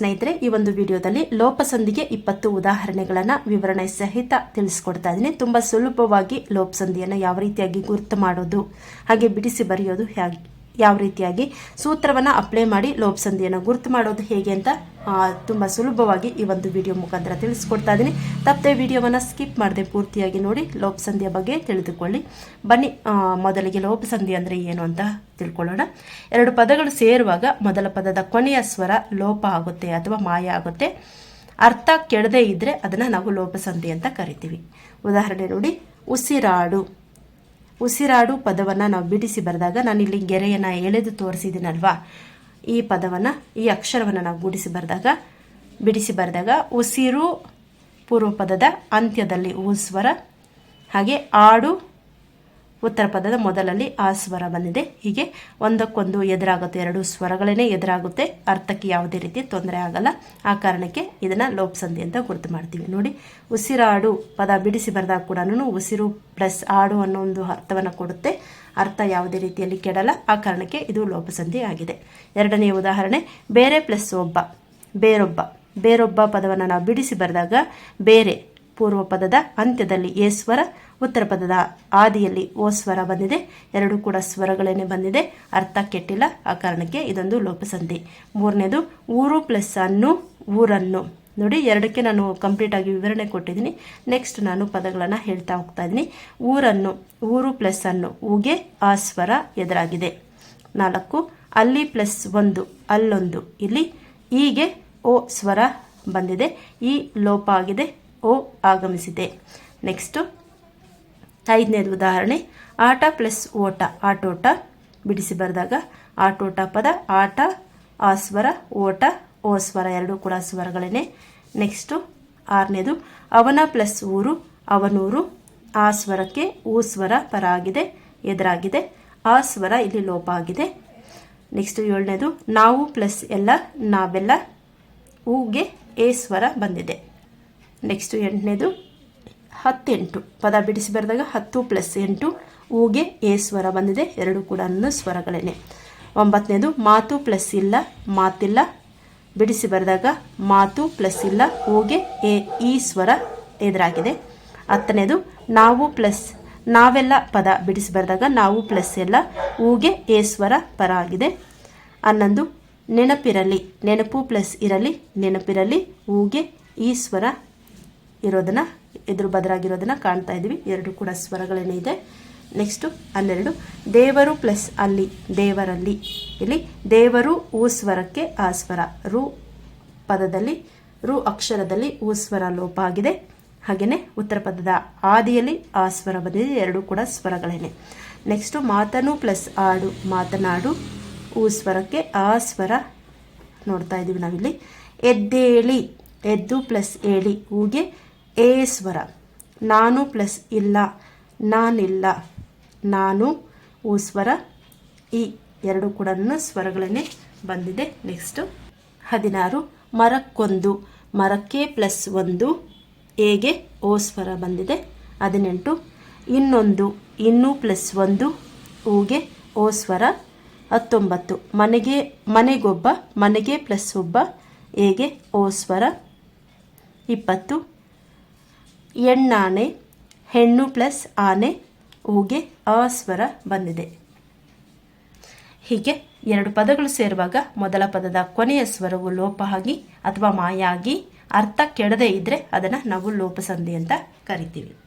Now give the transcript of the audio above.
ಸ್ನೇಹಿತರೆ, ಈ ಒಂದು ವಿಡಿಯೋದಲ್ಲಿ ಲೋಪಸಂಧಿಗೆ ಇಪ್ಪತ್ತು ಉದಾಹರಣೆಗಳನ್ನು ವಿವರಣೆ ಸಹಿತ ತಿಳಿಸ್ಕೊಡ್ತಾ ಇದ್ದೀನಿ. ತುಂಬಾ ಸುಲಭವಾಗಿ ಲೋಪಸಂಧಿಯನ್ನು ಯಾವ ರೀತಿಯಾಗಿ ಗುರುತು ಮಾಡೋದು, ಹಾಗೆ ಬಿಡಿಸಿ ಬರೆಯೋದು ಹೇಗೆ ಯಾವ ರೀತಿಯಾಗಿ ಸೂತ್ರವನ್ನು ಅಪ್ಲೈ ಮಾಡಿ ಲೋಪಸಂಧಿಯನ್ನು ಗುರುತು ಮಾಡೋದು ಹೇಗೆ ಅಂತ ತುಂಬ ಸುಲಭವಾಗಿ ಈ ಒಂದು ವಿಡಿಯೋ ಮುಖಾಂತರ ತಿಳಿಸ್ಕೊಡ್ತಾ ಇದ್ದೀನಿ ತಪ್ಪದೆ ವಿಡಿಯೋವನ್ನು ಸ್ಕಿಪ್ ಮಾಡದೆ ಪೂರ್ತಿಯಾಗಿ ನೋಡಿ ಲೋಪಸಂಧಿಯ ಬಗ್ಗೆ ತಿಳಿದುಕೊಳ್ಳಿ. ಬನ್ನಿ ಮೊದಲಿಗೆ ಲೋಪಸಂಧಿ ಅಂದರೆ ಏನು ಅಂತ ತಿಳ್ಕೊಳ್ಳೋಣ. ಎರಡು ಪದಗಳು ಸೇರುವಾಗ ಮೊದಲ ಪದದ ಕೊನೆಯ ಸ್ವರ ಲೋಪ ಆಗುತ್ತೆ ಅಥವಾ ಮಾಯ ಆಗುತ್ತೆ. ಅರ್ಥ ಕೆಡದೇ ಇದ್ದರೆ ಅದನ್ನು ನಾವು ಲೋಪಸಂಧಿ ಅಂತ ಕರಿತೀವಿ. ಉದಾಹರಣೆ ನೋಡಿ, ಉಸಿರಾಡು. ಉಸಿರಾಡು ಪದವನ್ನು ನಾವು ಬಿಡಿಸಿ ಬರೆದಾಗ ನಾನು ಇಲ್ಲಿ ಗೆರೆಯನ್ನು ಎಳೆದು ತೋರಿಸಿದ್ದೀನಲ್ವಾ? ಈ ಪದವನ್ನು, ಈ ಅಕ್ಷರವನ್ನು ನಾವು ಗೂಡಿಸಿ ಬರೆದಾಗ, ಬಿಡಿಸಿ ಬರೆದಾಗ ಉಸಿರು ಪೂರ್ವ ಪದದ ಅಂತ್ಯದಲ್ಲಿ ಉ ಸ್ವರ, ಹಾಗೆ ಆಡು ಉತ್ತರ ಪದದ ಮೊದಲಲ್ಲಿ ಆ ಸ್ವರ ಬಂದಿದೆ. ಹೀಗೆ ಒಂದಕ್ಕೊಂದು ಎದುರಾಗುತ್ತೆ, ಎರಡು ಸ್ವರಗಳೇ ಎದುರಾಗುತ್ತೆ. ಅರ್ಥಕ್ಕೆ ಯಾವುದೇ ರೀತಿ ತೊಂದರೆ ಆಗಲ್ಲ. ಆ ಕಾರಣಕ್ಕೆ ಇದನ್ನು ಲೋಪಸಂಧಿ ಅಂತ ಗುರುತು ಮಾಡ್ತೀವಿ. ನೋಡಿ, ಉಸಿರಾಡು ಪದ ಬಿಡಿಸಿ ಬರೆದಾಗ ಕೂಡ ಉಸಿರು ಪ್ಲಸ್ ಆಡು ಅನ್ನೋ ಒಂದು ಅರ್ಥವನ್ನು ಕೊಡುತ್ತೆ. ಅರ್ಥ ಯಾವುದೇ ರೀತಿಯಲ್ಲಿ ಕೆಡಲ್ಲ. ಆ ಕಾರಣಕ್ಕೆ ಇದು ಲೋಪಸಂಧಿ ಆಗಿದೆ. ಎರಡನೇ ಉದಾಹರಣೆ, ಬೇರೆ ಪ್ಲಸ್ ಒಬ್ಬ, ಬೇರೊಬ್ಬ. ಬೇರೊಬ್ಬ ಪದವನ್ನು ನಾವು ಬಿಡಿಸಿ ಬರೆದಾಗ ಬೇರೆ ಪೂರ್ವ ಪದದ ಅಂತ್ಯದಲ್ಲಿ ಎ ಸ್ವರ, ಉತ್ತರ ಪದದ ಆದಿಯಲ್ಲಿ ಓ ಸ್ವರ ಬಂದಿದೆ. ಎರಡು ಕೂಡ ಸ್ವರಗಳೇನೆ ಬಂದಿದೆ. ಅರ್ಥ ಕೆಟ್ಟಿಲ್ಲ. ಆ ಕಾರಣಕ್ಕೆ ಇದೊಂದು ಲೋಪಸಂಧಿ. ಮೂರನೇದು, ಊರು ಪ್ಲಸ್ ಅನ್ನು, ಊರನ್ನು. ನೋಡಿ, ಎರಡಕ್ಕೆ ನಾನು ಕಂಪ್ಲೀಟ್ ಆಗಿ ವಿವರಣೆ ಕೊಟ್ಟಿದ್ದೀನಿ. ನೆಕ್ಸ್ಟ್ ನಾನು ಪದಗಳನ್ನು ಹೇಳ್ತಾ ಹೋಗ್ತಾ ಇದ್ದೀನಿ. ಊರನ್ನು, ಊರು ಪ್ಲಸ್ ಅನ್ನು, ಊಗೆ ಆ ಸ್ವರ ಎದುರಾಗಿದೆ. ನಾಲ್ಕು, ಅಲ್ಲಿ ಪ್ಲಸ್ ಒಂದು, ಅಲ್ಲೊಂದು. ಇಲ್ಲಿ ಹೀಗೆ ಓ ಸ್ವರ ಬಂದಿದೆ. ಈ ಲೋಪ ಆಗಿದೆ. ಆಗಮಿಸಿದೆ. ನೆಕ್ಸ್ಟು, ಐದನೇದು ಉದಾಹರಣೆ. ಆಟ ಪ್ಲಸ್ ಓಟ. ಆಟೋಟ ಬಿಡಿಸಿ ಬರೆದಾಗ ಆಟೋಟ ಪದ, ಆಟ ಆ ಸ್ವರ ಓಟ ಓ ಸ್ವರ ಎರಡೂ ಕೂಡ ಸ್ವರಗಳೇನೆ ನೆಕ್ಸ್ಟು, ಆರನೇದು, ಅವನ ಪ್ಲಸ್ ಊರು, ಅವನೂರು ಆ ಸ್ವರಕ್ಕೆ ಊ ಸ್ವರ ಪರ ಆಗಿದೆ, ಎದುರಾಗಿದೆ ಆ ಸ್ವರ ಇಲ್ಲಿ ಲೋಪ ಆಗಿದೆ. ನೆಕ್ಸ್ಟು, ಏಳನೇದು, ನಾವು ಪ್ಲಸ್ ಎಲ್ಲ, ನಾವೆಲ್ಲ, ಊಗೆ ಎ ಸ್ವರ ಬಂದಿದೆ. ನೆಕ್ಸ್ಟು ಎಂಟನೇದು ಹತ್ತೆಂಟು. ಪದ ಬಿಡಿಸಿ ಬರೆದಾಗ ಹತ್ತು ಪ್ಲಸ್ ಎಂಟು. ಊಗೆ ಎ ಸ್ವರ ಬಂದಿದೆ. ಎರಡು ಕೂಡ ಸ್ವರಗಳೇನೆ. ಒಂಬತ್ತನೇದು ಮಾತು ಪ್ಲಸ್ ಇಲ್ಲ, ಮಾತಿಲ್ಲ. ಬಿಡಿಸಿ ಬರೆದಾಗ ಮಾತು ಪ್ಲಸ್ ಇಲ್ಲ, ಊಗೆ ಎ, ಈ ಸ್ವರ ಎದುರಾಗಿದೆ. ಹತ್ತನೇದು ನಾವು ಪ್ಲಸ್ ನಾವೆಲ್ಲ ಪದ ಬಿಡಿಸಿ ಬರೆದಾಗ ನಾವು ಪ್ಲಸ್ ಎಲ್ಲ ಊಗೆ ಎ ಸ್ವರ ಪರ ಆಗಿದೆ. ಹನ್ನೊಂದು ನೆನಪಿರಲಿ, ನೆನಪು ಪ್ಲಸ್ ಇರಲಿ, ನೆನಪಿರಲಿ, ಊಗೆ ಈ ಸ್ವರ ಇರೋದನ್ನ, ಎದುರು ಬದಲಾಗಿರೋದನ್ನ ಕಾಣ್ತಾ ಇದ್ದೀವಿ. ಎರಡು ಕೂಡ ಸ್ವರಗಳೇನೇ ಇದೆ. ನೆಕ್ಸ್ಟು ಹನ್ನೆರಡು, ದೇವರು ಪ್ಲಸ್ ಅಲ್ಲಿ, ದೇವರಲ್ಲಿ. ಇಲ್ಲಿ ದೇವರು ಊ ಸ್ವರಕ್ಕೆ ಆ ಸ್ವರ. ರು ಪದದಲ್ಲಿ, ರು ಅಕ್ಷರದಲ್ಲಿ ಊ ಸ್ವರ ಲೋಪ ಆಗಿದೆ. ಹಾಗೆಯೇ ಉತ್ತರ ಪದದ ಆದಿಯಲ್ಲಿ ಆ ಸ್ವರ ಬಂದಿದೆ. ಎರಡು ಕೂಡ ಸ್ವರಗಳೇನೆ. ನೆಕ್ಸ್ಟು ಮಾತನು ಪ್ಲಸ್ ಆಡು, ಮಾತನಾಡು. ಊ ಸ್ವರಕ್ಕೆ ಆ ಸ್ವರ ನೋಡ್ತಾ ಇದ್ದೀವಿ ನಾವಿಲ್ಲಿ. ಎದ್ದೇಳಿ, ಎದ್ದು ಪ್ಲಸ್ ಏಳಿ. ಹೂಗೆ ಏ ಸ್ವರ, ನಾನು ಪ್ಲಸ್ ಇಲ್ಲ, ನಾನಿಲ್ಲ. ನಾನು ಊ ಸ್ವರ ಈ ಎರಡು ಕೂಡ ಸ್ವರಗಳನ್ನೇ ಬಂದಿದೆ. ನೆಕ್ಸ್ಟು ಹದಿನಾರು, ಮರಕ್ಕೊಂದು, ಮರಕ್ಕೆ ಪ್ಲಸ್ ಒಂದು ಎಗೆ ಓ ಸ್ವರ ಬಂದಿದೆ. ಹದಿನೆಂಟು, ಇನ್ನೊಂದು, ಇನ್ನೂ ಪ್ಲಸ್ ಒಂದು, ಊಗೆ ಓ ಸ್ವರ. ಹತ್ತೊಂಬತ್ತು, ಮನೆಗೆ, ಮನೆಗೊಬ್ಬ, ಮನೆಗೆ ಪ್ಲಸ್ ಒಬ್ಬ ಎಗೆ ಓ ಸ್ವರ. ಇಪ್ಪತ್ತು ಎಣ್ಣಾನೆ, ಹೆಣ್ಣು ಪ್ಲಸ್ ಆನೆ, ಊಗೆ ಆ ಸ್ವರ ಬಂದಿದೆ. ಹೀಗೆ ಎರಡು ಪದಗಳು ಸೇರುವಾಗ ಮೊದಲ ಪದದ ಕೊನೆಯ ಸ್ವರವು ಲೋಪ ಆಗಿ ಅಥವಾ ಮಾಯಾಗಿ ಅರ್ಥ ಕೆಡದೇ ಇದ್ದರೆ ಅದನ್ನು ನಾವು ಲೋಪಸಂಧಿ ಅಂತ ಕರಿತೀವಿ.